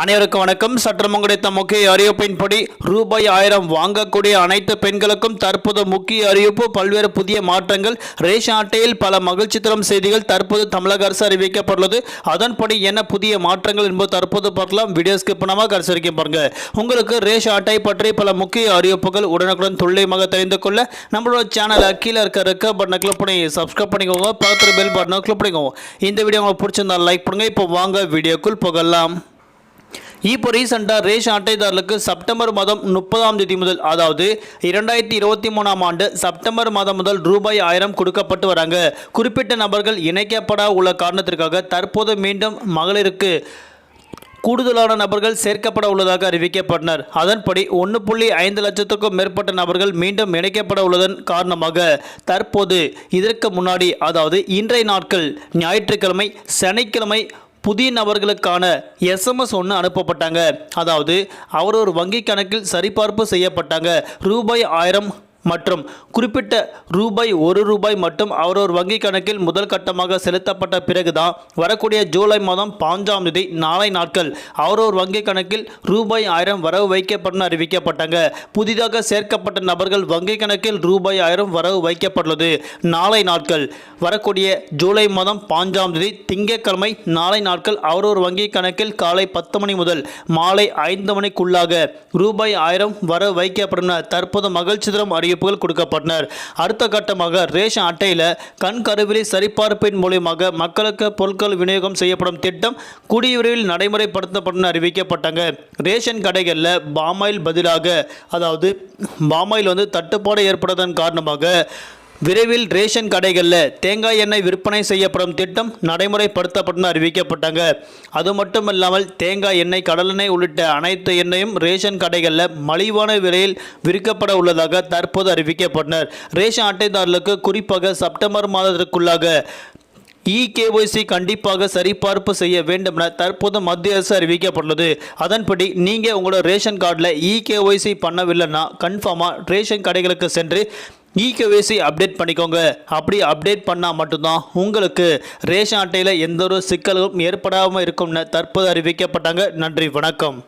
அனைவருக்கும் வணக்கம். சற்றும் கிடைத்த முக்கிய அறிவிப்பின்படி ரூபாய் ஆயிரம் வாங்கக்கூடிய அனைத்து பெண்களுக்கும் தற்போது முக்கிய அறிவிப்பு. பல்வேறு புதிய மாற்றங்கள். ரேஷன் அட்டையில் பல மகிழ்ச்சி தரும் செய்திகள் தற்போது தமிழக அரசு அறிவிக்கப்பட்டுள்ளது. அதன்படி என்ன புதிய மாற்றங்கள் என்பது தற்போது பார்க்கலாம். வீடியோ ஸ்கிப் பண்ணாமல் பாருங்க. உங்களுக்கு ரேஷன் அட்டை பற்றி பல முக்கிய அறிவிப்புகள் உடனுக்குடன் துல்லியமாக தெரிந்து கொள்ள நம்மளோட சேனல் கீழே இருக்க இருக்க பட்டனை கிளிக் பண்ணி சப்ஸ்கிரைப் பண்ணிக்கோங்க. பக்கத்தில் பெல் பட்டனை கிளிக் பண்ணிக்கோங்க. இந்த வீடியோ உங்களுக்கு பிடிச்சிருந்தா லைக் பண்ணுங்க. இப்போ வாங்க வீடியோக்குள் போகலாம். இப்போ ரீசெண்டாக ரேஷன் அட்டைதாரர்களுக்கு செப்டம்பர் மாதம் முப்பதாம் தேதி முதல் அதாவது இரண்டாயிரத்தி இருபத்தி மூணாம் ஆண்டு செப்டம்பர் மாதம் முதல் ரூபாய் ஆயிரம் கொடுக்கப்பட்டு வராங்க. குறிப்பிட்ட நபர்கள் இணைக்கப்பட உள்ள காரணத்திற்காக தற்போது மீண்டும் மகளிருக்கு கூடுதலான நபர்கள் சேர்க்கப்பட உள்ளதாக அறிவிக்கப்பட்டனர். அதன்படி ஒன்று புள்ளி ஐந்து லட்சத்துக்கும் மேற்பட்ட நபர்கள் மீண்டும் இணைக்கப்பட உள்ளதன் காரணமாக தற்போது இதற்கு முன்னாடி அதாவது இன்றைய நாட்கள் ஞாயிற்றுக்கிழமை சனிக்கிழமை புதிய நபர்களுக்கான எஸ்எம்எஸ் ஒன்று அனுப்பப்பட்டாங்க. அதாவது அவர் ஒரு வங்கி கணக்கில் சரிபார்ப்பு செய்யப்பட்டாங்க. ரூபாய் ஆயிரம் மற்றும் குறிப்பிட்ட ரூபாய் ஒரு ரூபாய் மட்டும் அவரோர் வங்கி கணக்கில் முதல் கட்டமாக செலுத்தப்பட்ட பிறகுதான் வரக்கூடிய ஜூலை மாதம் பாஞ்சாம் தேதி நாளை நாட்கள் அவரோர் வங்கி கணக்கில் ரூபாய் ஆயிரம் வரவு வைக்கப்படும் அறிவிக்கப்பட்டாங்க. புதிதாக சேர்க்கப்பட்ட நபர்கள் வங்கி கணக்கில் ரூபாய் ஆயிரம் வரவு வைக்கப்பட்டுள்ளது. நாளை நாட்கள் வரக்கூடிய ஜூலை மாதம் பாஞ்சாம் தேதி திங்கட்கிழமை நாளை நாட்கள் அவரோர் வங்கி கணக்கில் காலை பத்து மணி முதல் மாலை ஐந்து மணிக்குள்ளாக ரூபாய் ஆயிரம் வரவு வைக்கப்படும். தற்போது மகிழ்ச்சி அறிய அறிவிப்புகள் கொடுக்கப்பட்டனர். அடுத்த கட்டமாக ரேஷன் அட்டையில் கண் கருவிலை சரிபார்ப்பின் மூலியமாக மக்களுக்கு பொருட்கள் விநியோகம் செய்யப்படும் திட்டம் கூடிய விரைவில் நடைமுறைப்படுத்தப்படும் அறிவிக்கப்பட்டாங்க. ரேஷன் கடைகளில் பாமாயில் பதிலாக அதாவது பாமாயில் வந்து தட்டுப்பாடு ஏற்படுவதன் காரணமாக விரைவில் ரேஷன் கடைகளில் தேங்காய் எண்ணெய் விற்பனை செய்யப்படும் திட்டம் நடைமுறைப்படுத்தப்படும் அறிவிக்கப்பட்டாங்க. அது மட்டும் இல்லாமல் தேங்காய் எண்ணெய் கடலெண்ணெய் உள்ளிட்ட அனைத்து எண்ணெயும் ரேஷன் கடைகளில் மலிவான விலையில் விற்கப்பட உள்ளதாக தற்போது அறிவிக்கப்பட்டனர். ரேஷன் அட்டைதாரர்களுக்கு குறிப்பாக செப்டம்பர் மாதத்திற்குள்ளாக இகேஒய்சி கண்டிப்பாக சரிபார்ப்பு செய்ய வேண்டும் என தற்போது மத்திய அரசு அறிவிக்கப்பட்டுள்ளது. அதன்படி நீங்கள் உங்களோட ரேஷன் கார்டில் இகேஒய்சி பண்ணவில்லைன்னா கன்ஃபார்மாக ரேஷன் கடைகளுக்கு சென்று இகேவைசி அப்டேட் பண்ணிக்கோங்க. அப்படி அப்டேட் பண்ணால் மட்டும்தான் உங்களுக்கு ரேஷன் அட்டையில் எந்த ஒரு சிக்கலும் ஏற்படாமல் இருக்கும்னு தற்போது அறிவிக்கப்பட்டாங்க. நன்றி வணக்கம்.